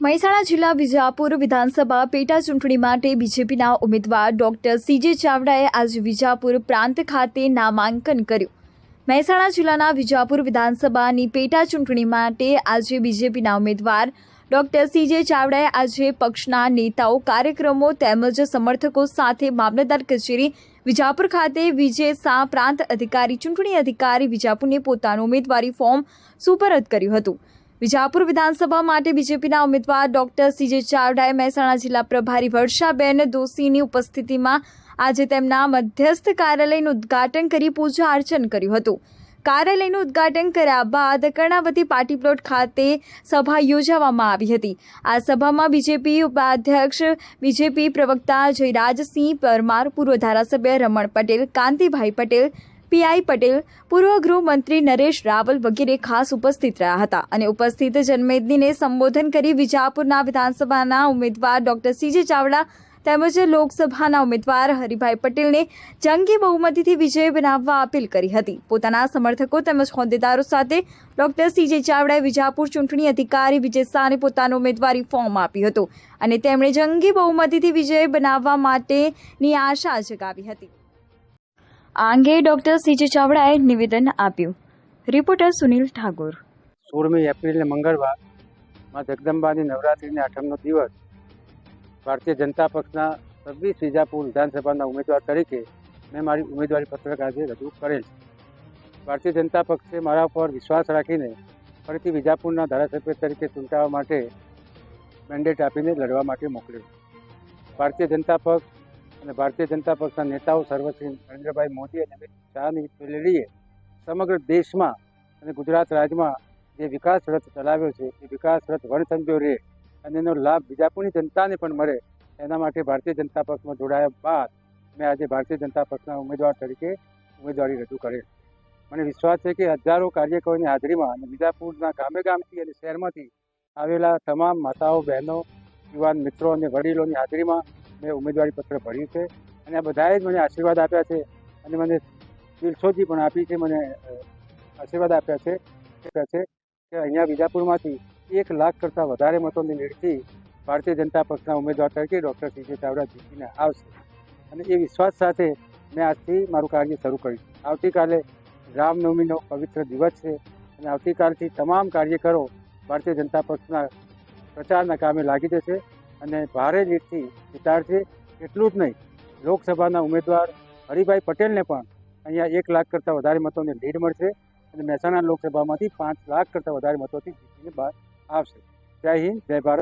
મહેસાણા જિલ્લા વિજાપુર વિધાનસભા પેટા ચૂંટણી માટે બીજેપીના ઉમેદવાર ડોક્ટર સીજે ચાવડાએ આજે વિજાપુર પ્રાંત ખાતે નામાંકન કર્યું. મહેસાણા જિલ્લાના વિજાપુર વિધાનસભાની પેટા ચૂંટણી માટે આજે બીજેપીના ઉમેદવાર ડોક્ટર સીજે ચાવડાએ આજે પક્ષના નેતાઓ, કાર્યક્રમો તેમજ સમર્થકો સાથે મામલતદાર કચેરી વિજાપુર ખાતે વિજય શાહ પ્રાંત અધિકારી, ચૂંટણી અધિકારી વિજાપુરને પોતાનું ઉમેદવારી ફોર્મ સુપરત કર્યું હતું. વિજાપુર વિધાનસભા માટે બીજેપીના ઉમેદવાર ડોક્ટર સીજે ચાવડાએ મહેસાણા જિલ્લા પ્રભારી વર્ષાબેન દોશીની ઉપસ્થિતિમાં આજે તેમના મધ્યસ્થ કાર્યાલયનું ઉદ્ઘાટન કરી પૂજા અર્ચન કર્યું હતું. કાર્યાલયનું ઉદ્ઘાટન કર્યા બાદ કર્ણાવતી પાર્ટી પ્લોટ ખાતે સભા યોજવામાં આવી હતી. આ સભામાં બીજેપી ઉપાધ્યક્ષ, બીજેપી પ્રવક્તા જયરાજસિંહ પરમાર, પૂર્વ ધારાસભ્ય રમણ પટેલ, કાંતિભાઈ પટેલ પીઆઈ પટેલ, પૂર્વ ગૃહમંત્રી નરેશ રાવલ વગેરે ખાસ ઉપસ્થિત રહ્યા હતા અને ઉપસ્થિત જનમેદનીને સંબોધન કરી વિજાપુરના વિધાનસભાના ઉમેદવાર ડોક્ટર સીજે ચાવડા તેમજ લોકસભાના ઉમેદવાર હરિભાઈ પટેલને જંગી બહુમતીથી વિજય બનાવવા અપીલ કરી હતી. પોતાના સમર્થકો તેમજ હોદ્દેદારો સાથે ડોક્ટર સીજે ચાવડાએ વિજાપુર ચૂંટણી અધિકારી વિજય શાહને પોતાનું ઉમેદવારી ફોર્મ આપ્યું હતું અને તેમણે જંગી બહુમતીથી વિજય બનાવવા માટેની આશા જગાવી હતી. આ અંગે ડોક્ટર સીજે ચાવડાએ નિવેદન આપ્યું. રિપોર્ટર સુનિલ ઠાકોર. સોળમી એપ્રિલને મંગળવાર, માં જગદંબાની નવરાત્રિની આઠમનો દિવસ, ભારતીય જનતા પક્ષના છવ્વીસ વિજાપુર વિધાનસભાના ઉમેદવાર તરીકે મેં મારી ઉમેદવારી પત્રક આજે રજૂ કરેલ. ભારતીય જનતા પક્ષે મારા પર વિશ્વાસ રાખીને ફરીથી વિજાપુરના ધારાસભ્ય તરીકે ચૂંટાવા માટે મેન્ડેટ આપીને લડવા માટે મોકલ્યો. ભારતીય જનતા પક્ષ અને ભારતીય જનતા પક્ષના નેતાઓ સર્વશ્રી નરેન્દ્રભાઈ મોદી અને અમિત શાહની પેલેલીએ સમગ્ર દેશમાં અને ગુજરાત રાજ્યમાં જે વિકાસ રથ ચલાવ્યો છે, એ વિકાસ રથ વણસંજો રહે અને એનો લાભ બીજાપુરની જનતાને પણ મળે, એના માટે ભારતીય જનતા પક્ષમાં જોડાયા બાદ મેં આજે ભારતીય જનતા પક્ષના ઉમેદવાર તરીકે ઉમેદવારી રજૂ કરેલ. મને વિશ્વાસ છે કે હજારો કાર્યકરોની હાજરીમાં અને બીજાપુરના ગામે ગામથી અને શહેરમાંથી આવેલા તમામ માતાઓ, બહેનો, યુવાન મિત્રો અને વડીલોની હાજરીમાં મેં ઉમેદવારી પત્ર ભર્યું છે અને આ બધાએ જ મને આશીર્વાદ આપ્યા છે અને મને દિલસોજી પણ આપી છે, મને આશીર્વાદ આપ્યા છે આપ્યા છે કે અહીંયા વિજાપુરમાંથી એક લાખ કરતાં વધારે મતોની લીડથી ભારતીય જનતા પક્ષના ઉમેદવાર તરીકે ડૉક્ટર સીજે ચાવડા જીતીને આવશે. અને એ વિશ્વાસ સાથે મેં આજથી મારું કાર્ય શરૂ કર્યું આવતીકાલે રામનવમીનો પવિત્ર દિવસ છે અને આવતીકાલથી તમામ કાર્યકરો ભારતીય જનતા પક્ષના પ્રચારના કામે લાગી જશે. અને ભારે લીડથી જીતાડશે એટલું જ નહીં. લોકસભાના ઉમેદવાર હરિભાઈ પટેલને પણ અહીંયા એક લાખ કરતાં વધારે મતોની લીડ મળશે અને મહેસાણા લોકસભામાંથી પાંચ લાખ કરતાં વધારે મતોથી જીતીને બહાર આવશે. જય હિન્દ, જય ભારત.